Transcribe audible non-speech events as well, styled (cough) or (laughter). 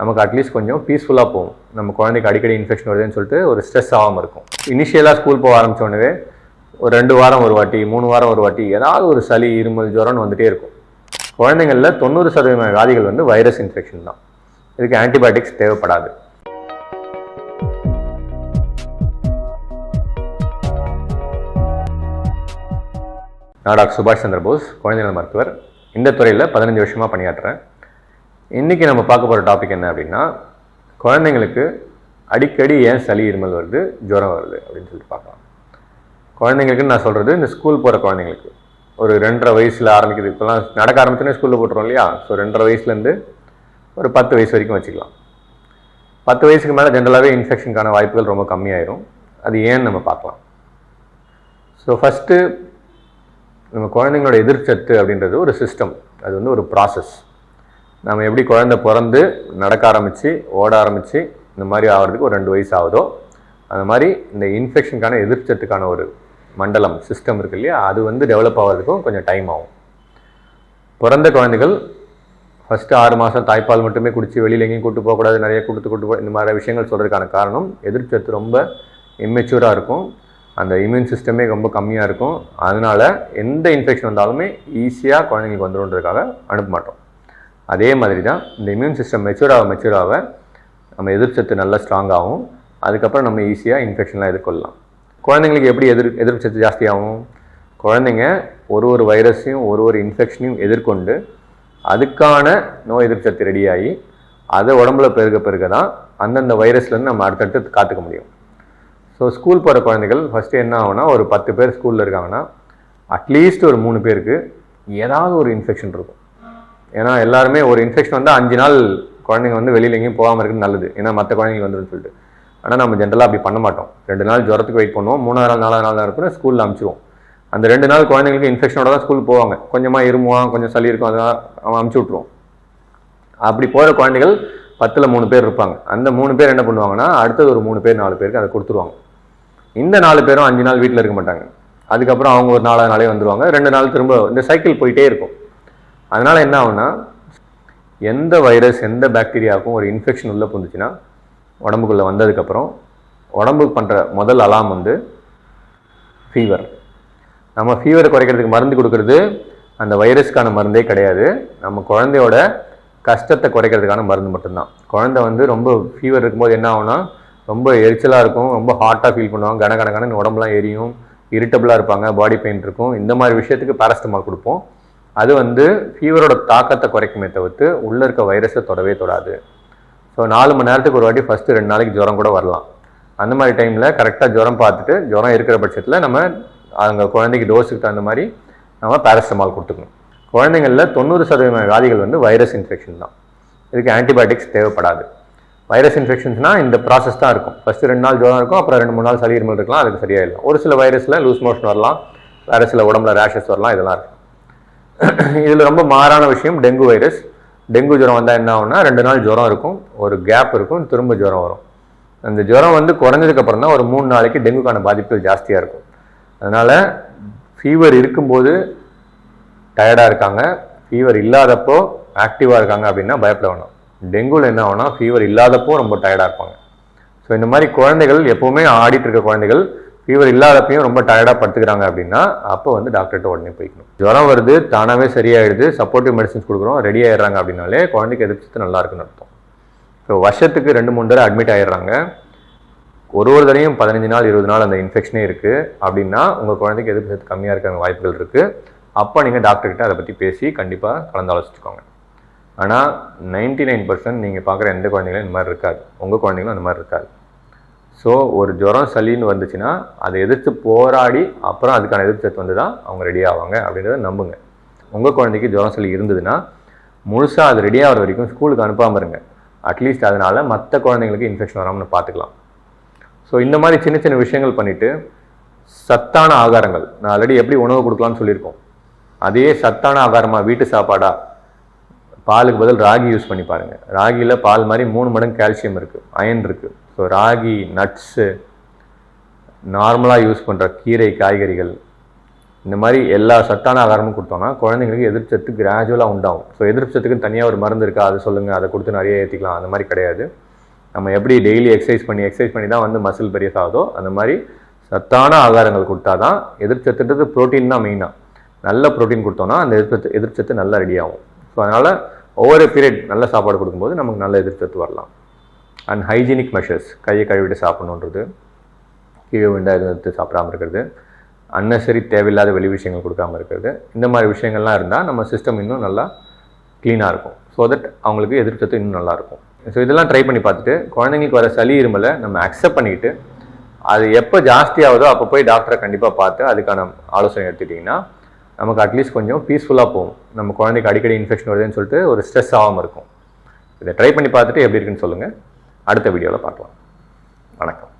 நமக்கு அட்லீஸ்ட் கொஞ்சம் பீஸ்ஃபுல்லாக போகும். நம்ம குழந்தைக்கு அடிக்கடி இன்ஃபெக்ஷன் வருதுன்னு சொல்லிட்டு ஒரு ஸ்ட்ரெஸ் ஆகாமல் இருக்கும். இனிஷியலாக ஸ்கூல் போக ஆரம்பிச்ச உடனே ஒரு ரெண்டு வாரம் ஒரு வாட்டி மூணு வாரம் ஒரு வாட்டி ஏதாவது ஒரு சளி இருமல் ஜுரம்னு வந்துகிட்டே இருக்கும். குழந்தைங்களில் தொண்ணூறு சதவீதம் வியாதிகள் வந்து வைரஸ் இன்ஃபெக்ஷன் தான். இதுக்கு ஆன்டிபயோட்டிக்ஸ் தேவைப்படாது. நான் டாக்டர் சுபாஷ் சந்திரபோஸ் குழந்தைகள் மருத்துவர். இந்த துறையில் பதினஞ்சு வருஷமாக பணியாற்றுறேன். இன்றைக்கி நம்ம பார்க்க போகிற டாபிக் என்ன அப்படின்னா குழந்தைங்களுக்கு அடிக்கடி ஏன் சளி இருமல் வருது ஜுரம் வருது அப்படின்னு சொல்லிட்டு பார்க்கலாம். குழந்தைங்களுக்குன்னு நான் சொல்கிறது இந்த ஸ்கூல் போகிற குழந்தைங்களுக்கு. ஒரு ரெண்டரை வயசில் ஆரம்பிக்குது. இப்போலாம் நடக்க ஆரம்பிச்சோன்னே ஸ்கூலில் போட்டுருவோம் இல்லையா? ஸோ ரெண்டரை வயசுலேருந்து ஒரு பத்து வயசு வரைக்கும் வச்சுக்கலாம். பத்து வயசுக்கு மேலே ஜென்ரலாகவே இன்ஃபெக்ஷனுக்கான வாய்ப்புகள் ரொம்ப கம்மியாயிரும். அது ஏன்னு நம்ம பார்க்கலாம். ஸோ ஃபஸ்ட்டு நம்ம குழந்தைங்களோட எதிர்ச்சத்து அப்படின்றது ஒரு சிஸ்டம் அது வந்து ஒரு ப்ராசஸ் நம்ம எப்படி குழந்தை பிறந்து நடக்க ஆரம்பித்து ஓட ஆரம்பித்து இந்த மாதிரி ஆகிறதுக்கு ஒரு ரெண்டு வயசு ஆகுதோ அந்த மாதிரி இந்த இன்ஃபெக்ஷனுக்கான எதிர்ச்சத்துக்கான ஒரு மண்டலம் சிஸ்டம் இருக்கு இல்லையா அது வந்து டெவலப் ஆகிறதுக்கும் கொஞ்சம் டைம் ஆகும். பிறந்த குழந்தைகள் ஃபஸ்ட்டு ஆறு மாதம் தாய்ப்பால் மட்டுமே குடித்து வெளியில் எங்கேயும் கூட்டு போகக்கூடாது நிறைய கொடுத்து கூட்டு போ இந்த மாதிரி விஷயங்கள் சொல்கிறதுக்கான காரணம் எதிர்ச்சத்து ரொம்ப இம்மெச்சூராக இருக்கும். அந்த இம்யூன் சிஸ்டமே ரொம்ப கம்மியாக இருக்கும். அதனால் எந்த இன்ஃபெக்ஷன் வந்தாலுமே ஈஸியாக குழந்தைங்களுக்கு வந்துடும்ன்றதுக்காக அனுப்ப மாட்டோம். அதே மாதிரி தான் இந்த இம்யூன் சிஸ்டம் மெச்சூராக மெச்சூராக நம்ம எதிர்ச்சத்து நல்லா ஸ்ட்ராங்காகும் அதுக்கப்புறம் நம்ம ஈஸியாக இன்ஃபெக்ஷன்லாம் எதிர்கொள்ளலாம். குழந்தைங்களுக்கு எப்படி எதிர் எதிர்ப்பு சத்து ஜாஸ்தியாகும்? குழந்தைங்க ஒரு ஒரு வைரஸையும் ஒரு ஒரு இன்ஃபெக்ஷனையும் எதிர்கொண்டு அதுக்கான நோய் எதிர்ப்பு சத்து ரெடியாகி அதை உடம்புல பெருக பெருக தான் அந்தந்த வைரஸ்லேருந்து நம்ம அடுத்தடுத்து காத்துக்க முடியும். ஸோ ஸ்கூல் போகிற குழந்தைகள் ஃபஸ்ட்டு என்ன ஆகுனா ஒரு பத்து பேர் ஸ்கூலில் இருக்காங்கன்னா அட்லீஸ்ட் ஒரு மூணு பேருக்கு ஏதாவது ஒரு இன்ஃபெக்ஷன் இருக்கும். ஏன்னா எல்லாருமே ஒரு இன்ஃபெக்ஷன் வந்தால் அஞ்சு நாள் குழந்தைங்க வந்து வெளியில் எங்கேயும் போகாமல் இருக்கிறது நல்லது. ஏன்னா மற்ற குழந்தைங்க வந்துடும் சொல்லிட்டு. ஆனால் நம்ம ஜென்ரலாக அப்படி பண்ண மாட்டோம். ரெண்டு நாள் ஜுரத்துக்கு வெயிட் பண்ணுவோம். மூணாவது நாள் நாலாவது நாள் இருக்கிற ஸ்கூலில் அனுப்பிச்சிடுவோம் அந்த ரெண்டு நாள் குழந்தைங்களுக்கு இன்ஃபெக்ஷனோட தான் ஸ்கூல் போவாங்க. கொஞ்சமாக இருமுவான் கொஞ்சம் சளி இருக்கும் அதெல்லாம் அவன் அனுப்பிச்சி விட்ருவோம் அப்படி போகிற குழந்தைகள் பத்தில் மூணு பேர் இருப்பாங்க. அந்த மூணு பேர் என்ன பண்ணுவாங்கன்னா அடுத்தது ஒரு மூணு பேர் நாலு பேருக்கு அதை கொடுத்துருவாங்க. இந்த நாலு பேரும் அஞ்சு நாள் வீட்டில் இருக்க மாட்டாங்க. அதுக்கப்புறம் அவங்க ஒரு நாலாவது நாளே வந்துடுவாங்க ரெண்டு நாள் திரும்ப இந்த சைக்கிள் போயிட்டே இருக்கும். அதனால் என்ன ஆகும்னா எந்த வைரஸ் எந்த பாக்டீரியாவுக்கும் ஒரு இன்ஃபெக்ஷன் உள்ளே புந்துச்சுன்னா உடம்புக்குள்ளே வந்ததுக்கப்புறம் உடம்புக்கு பண்ணுற முதல் அலாம் வந்து ஃபீவர் நம்ம ஃபீவரை குறைக்கிறதுக்கு மருந்து கொடுக்கறது அந்த வைரஸ்க்கான மருந்தே கிடையாது. நம்ம குழந்தையோட கஷ்டத்தை குறைக்கிறதுக்கான மருந்து மட்டும்தான். குழந்தை வந்து ரொம்ப ஃபீவர் இருக்கும்போது என்ன ஆகும்னா ரொம்ப எரிச்சலாக இருக்கும் ரொம்ப ஹாட்டாக ஃபீல் பண்ணுவாங்க கன கன உடம்புலாம் எரியும் இரிட்டபிளாக இருப்பாங்க பாடி பெயின் இருக்கும். இந்த மாதிரி விஷயத்துக்கு பேரஸ்டமால் கொடுப்போம். அது வந்து ஃபீவரோட தாக்கத்தை குறைக்குமே தவிர்த்து உள்ளே இருக்க வைரஸை தொடவே தொடாது. ஸோ நாலு மணி நேரத்துக்கு ஒரு வாட்டி ஃபஸ்ட்டு ரெண்டு நாளைக்கு ஜுரம் கூட வரலாம். அந்த மாதிரி டைமில் கரெக்டாக ஜுரம் பார்த்துட்டு ஜுரம் இருக்கிற பட்சத்தில் நம்ம அங்கே குழந்தைக்கு டோஸுக்கு தகுந்த மாதிரி நம்ம பேரஸ்டமால் கொடுத்துக்கணும். குழந்தைங்களில் தொண்ணூறு சதவீத வியாதிகள் வந்து வைரஸ் இன்ஃபெக்ஷன் தான். இதுக்கு ஆன்டிபயோட்டிக்ஸ் தேவைப்படாது. வைரஸ் இன்ஃபெக்ஷன்ஸ்னால் இந்த ப்ராசஸ் தான் இருக்கும். ஃபஸ்ட்டு ரெண்டு நாள் ஜுரம் இருக்கும் அப்புறம் ரெண்டு மூணு நாள் சளி இருமல் இருக்கலாம் அதுக்கு சரியாயிடலாம். ஒரு சில வைரஸில் லூஸ் மோஷன் வரலாம் வேறு சில உடம்புல ரேஷஸ் வரலாம் இதெல்லாம் இருக்கும் (clears throat) இதில் ரொம்ப மாறான விஷயம் டெங்கு வைரஸ். டெங்கு ஜுரம் வந்தால் என்ன ஆகும்னா ரெண்டு நாள் ஜுரம் இருக்கும் ஒரு கேப் இருக்கும் திரும்ப ஜுரம் வரும். அந்த ஜுரம் வந்து குறைஞ்சதுக்கப்புறம் தான் ஒரு மூணு நாளைக்கு டெங்குக்கான பாதிப்புகள் ஜாஸ்தியாக இருக்கும். அதனால் ஃபீவர் இருக்கும்போது டயர்டாக இருக்காங்க. ஃபீவர் இல்லாதப்போ ஆக்டிவாக இருக்காங்க அப்படின்னா பயப்பட வேணும். டெங்குவில் என்ன ஆகும்னா ஃபீவர் இல்லாதப்போ ரொம்ப டயர்டாக இருப்பாங்க. ஸோ இந்த மாதிரி குழந்தைகள் எப்போவுமே ஆடிட்டு இருக்க குழந்தைகள் ஃபீவர் இல்லாதப்பையும் ரொம்ப டயர்டாக படுத்துக்கிறாங்க அப்படின்னா அப்போ வந்து டாக்டர்கிட்ட உடனே போய்க்கணும். ஜுரம் வருது தானாகவே சரியாயிடுது சப்போர்ட்டிவ் மெடிசன்ஸ் கொடுக்குறோம் ரெடி ஆயிடுறாங்க அப்படின்னாலே குழந்தைக்கு எதிர்த்து நல்லா இருக்குன்னு அர்த்தம். ஸோ வருஷத்துக்கு ரெண்டு மூணு தடவை அட்மிட் ஆயிடுறாங்க. ஒரு ஒரு தடையும் பதினஞ்சு நாள் இருபது நாள் அந்த இன்ஃபெக்ஷனே இருக்குது அப்படின்னா உங்கள் குழந்தைக்கு எதிர்ப்பு சத்து கம்மியாக இருக்கிற வாய்ப்புகள் இருக்குது அப்போ நீங்கள் டாக்டர்கிட்ட அதை பற்றி பேசி கண்டிப்பாக கலந்தாலோசிச்சுக்கோங்க. ஆனால் நைன்டி நைன் பர்சன்ட் நீங்கள் பார்க்குற எந்த குழந்தைங்களும் இந்த மாதிரி இருக்காது. உங்கள் குழந்தைங்களும் அந்த மாதிரி இருக்காது. ஸோ ஒரு ஜுரம் சளின்னு வந்துச்சுன்னா அதை எதிர்த்து போராடி அப்புறம் அதுக்கான எதிர்ப்பு சத்து வந்து தான் அவங்க ரெடி ஆவாங்க அப்படின்றத நம்புங்க. உங்கள் குழந்தைக்கு ஜுரம் சளி இருந்ததுன்னா முழுசாக அது ரெடி ஆகிற வரைக்கும் ஸ்கூலுக்கு அனுப்பாமல் இருங்க. அட்லீஸ்ட் அதனால் மற்ற குழந்தைங்களுக்கு இன்ஃபெக்ஷன் வராமல் பார்த்துக்கலாம். ஸோ இந்த மாதிரி சின்ன சின்ன விஷயங்கள் பண்ணிவிட்டு சத்தான ஆகாரங்கள் நான் ஆல்ரெடி எப்படி உணவு கொடுக்கலாம்னு சொல்லியிருக்கோம். அதே சத்தான ஆகாரமாக வீட்டு சாப்பாடாக பாலுக்கு பதில் ராகி யூஸ் பண்ணி பாருங்கள் ராகியில் பால் மாதிரி மூணு மடங்கு கால்சியம் இருக்குது அயன் இருக்குது ஸோ ராகி நட்ஸு நார்மலாக யூஸ் பண்ணுற கீரை காய்கறிகள் இந்த மாதிரி எல்லா சத்தான ஆகாரமும் கொடுத்தோம்னா குழந்தைங்களுக்கு எதிர்ப்பு சத்து கிராஜுவலாக உண்டாகும். ஸோ எதிர்ப்பு சத்துக்குன்னு தனியாக ஒரு மருந்து இருக்கா அதை சொல்லுங்கள் அதை கொடுத்து நிறைய ஏற்றிக்கலாம் அந்த மாதிரி கிடையாது. நம்ம எப்படி டெய்லி எக்ஸசைஸ் பண்ணி எக்ஸசைஸ் பண்ணி தான் வந்து மசில் பெரியசாகுதோ அந்த மாதிரி சத்தான ஆகாரங்கள் கொடுத்தா தான் எதிர்ச்சத்துன்றது ப்ரோட்டீன் தான் மெயினாக நல்ல ப்ரோட்டீன் கொடுத்தோன்னா அந்த எதிர்ப்பு எதிர்ச்சத்து நல்லா ரெடி ஆகும். ஸோ அதனால் ஒவ்வொரு பீரியட் நல்ல சாப்பாடு கொடுக்கும்போது நமக்கு நல்ல எதிர்ச்சத்து வரலாம். அண்ட் ஹைஜீனிக் மெஷர்ஸ் கையை கழுவிட்டு சாப்பிடணுன்றது கீழே விண்டா எதுவும் எடுத்து சாப்பிடாம இருக்கிறது அன்னசரி தேவையில்லாத வெளி விஷயங்கள் கொடுக்காம இருக்கிறது இந்த மாதிரி விஷயங்கள்லாம் இருந்தால் நம்ம சிஸ்டம் இன்னும் நல்லா க்ளீனாக இருக்கும். ஸோ தட் அவங்களுக்கு எதிர்த்தத்து இன்னும் நல்லாயிருக்கும் ஸோ இதெல்லாம் ட்ரை பண்ணி பார்த்துட்டு குழந்தைங்களுக்கு வர சளி இருமலை நம்ம அக்செப்ட் பண்ணிக்கிட்டு அது எப்போ ஜாஸ்தியாகுதோ அப்போ போய் டாக்டரை கண்டிப்பாக பார்த்து அதுக்கான ஆலோசனை எடுத்துட்டிங்கன்னா நமக்கு அட்லீஸ்ட் கொஞ்சம் பீஸ்ஃபுல்லாக போகும். நம்ம குழந்தைக்கு அடிக்கடி இன்ஃபெக்ஷன் வருதுன்னு சொல்லிட்டு ஒரு ஸ்ட்ரெஸ் ஆகாமல் இருக்கும். இதை ட்ரை பண்ணி பார்த்துட்டு எப்படி இருக்குன்னு சொல்லுங்கள் அடுத்த வீடியோவில் பார்க்கலாம். வணக்கம்.